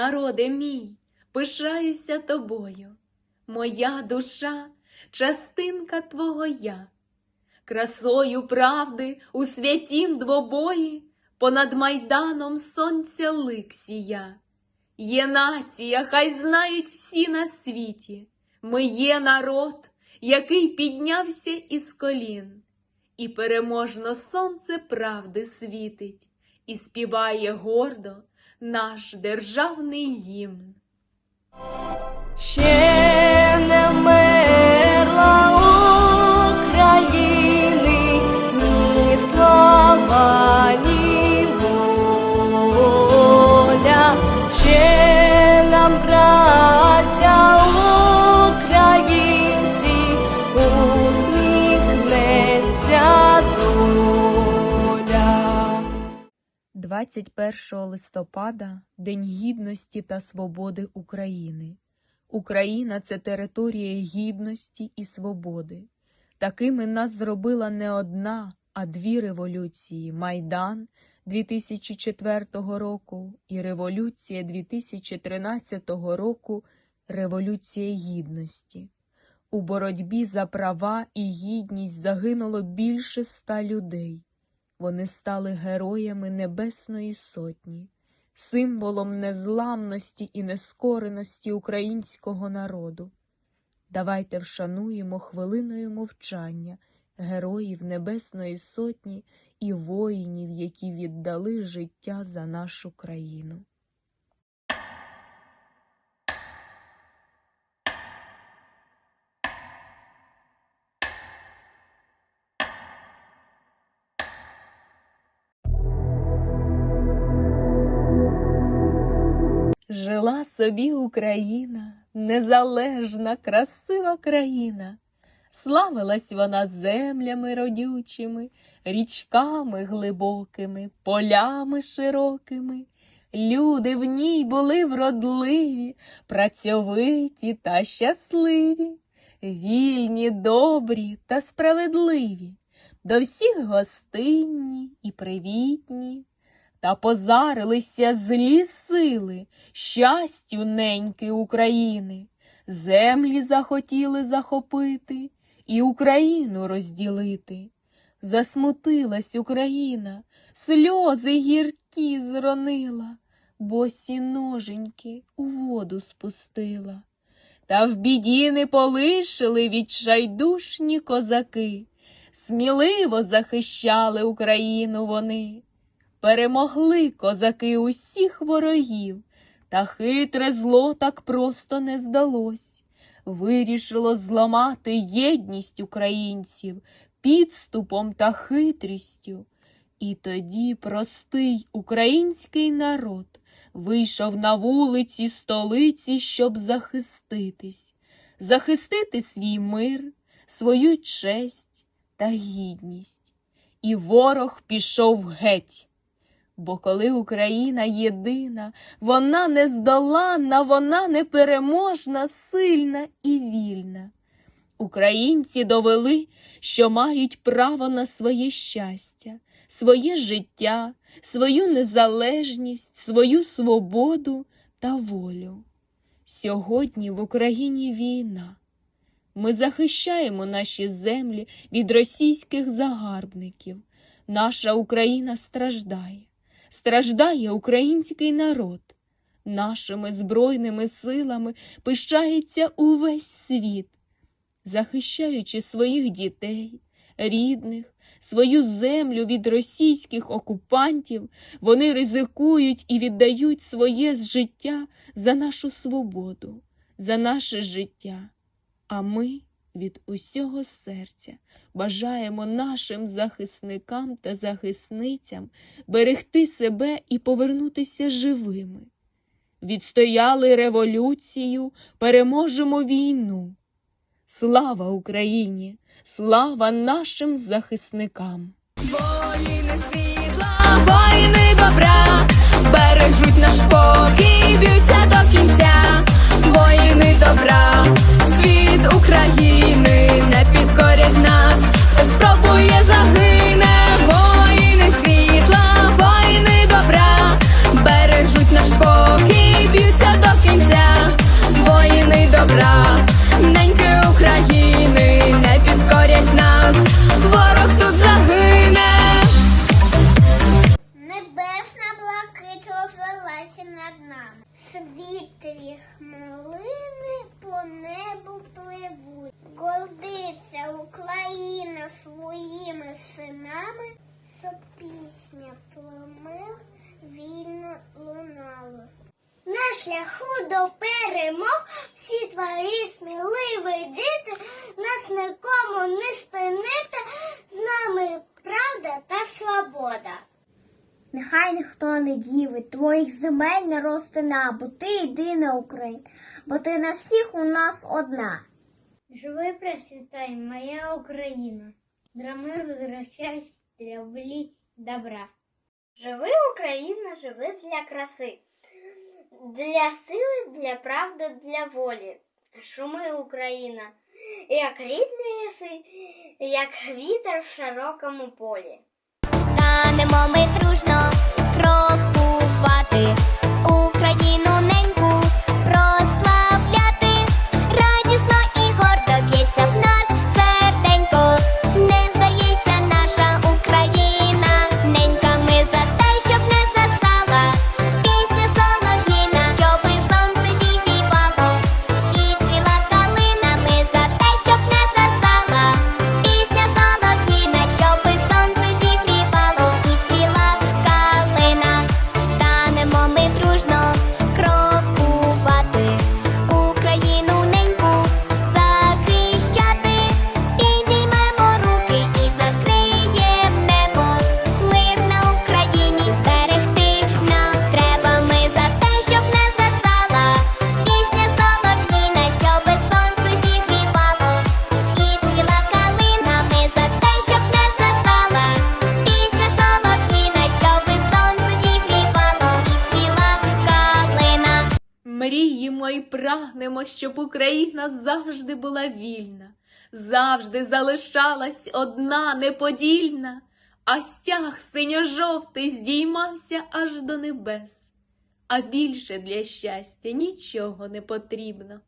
народе мій, пишаюся тобою, моя душа, частинка твого я, красою правди у святім двобої, понад майданом сонця лик сія. Є нація, хай знають всі на світі, ми є народ, який піднявся із колін, і переможно сонце правди світить, і співає гордо наш державний гімн. Ще не вмерла 21 листопада День Гідності та Свободи України. Україна це територія гідності і свободи. Такими нас зробила не одна, а дві революції Майдан 2004 року і Революція 2013 року Революція Гідності. У боротьбі за права і гідність загинуло більше ста людей. Вони стали героями Небесної Сотні, символом незламності і нескореності українського народу. Давайте вшануємо хвилиною мовчання героїв Небесної Сотні і воїнів, які віддали життя за нашу країну. Жила собі Україна, незалежна, красива країна. Славилась вона землями родючими, річками глибокими, полями широкими. Люди в ній були вродливі, працьовиті та щасливі, вільні, добрі та справедливі, до всіх гостинні і привітні. Та позарилися злі сили, щастю неньки України, землі захотіли захопити і Україну розділити. Засмутилась Україна, сльози гіркі зронила, босі ноженьки у воду спустила. Та в біді не полишили відчайдушні козаки, сміливо захищали Україну вони. Перемогли козаки усіх ворогів, та хитре зло так просто не здалось. Вирішило зламати єдність українців підступом та хитрістю. І тоді простий український народ вийшов на вулиці столиці, щоб захиститись, захистити свій мир, свою честь та гідність. І ворог пішов геть. Бо коли Україна єдина, вона нездоланна, вона непереможна, сильна і вільна. Українці довели, що мають право на своє щастя, своє життя, свою незалежність, свою свободу та волю. Сьогодні в Україні війна. Ми захищаємо наші землі від російських загарбників. Наша Україна страждає страждає український народ. Нашими збройними силами пишається увесь світ, захищаючи своїх дітей, рідних, свою землю від російських окупантів, вони ризикують і віддають своє життя за нашу свободу, за наше життя. А ми від усього серця бажаємо нашим захисникам та захисницям берегти себе і повернутися живими. Відстояли революцію, переможемо війну. Слава Україні! Слава нашим захисникам! Воїни світла, воїни добра, бережуть наш спокій, б'ються до Світові хмелини по небу пливуть. Гордиться Україна своїми синами, щоб пісня пломив вільно лунала. На шляху до перемог всі твої сміливі діти, нас нікому не спинити, з нами правда та свобода. Нехай ніхто не дівить твоїх земель не розтина, бо ти єдина Україна, бо ти на всіх у нас одна. Живи пресвятай, моя Україна, для миру, для щастя, для добра. Живи Україна, живи для краси, для сили, для правди, для волі. Шуми Україна, як рідні ліси, як вітер в широкому полі. Станемо ми дружно. Крокувати, Мріємо і прагнемо, щоб Україна завжди була вільна, завжди залишалась одна неподільна, а стяг синьо-жовтий здіймався аж до небес. А більше для щастя нічого не потрібно.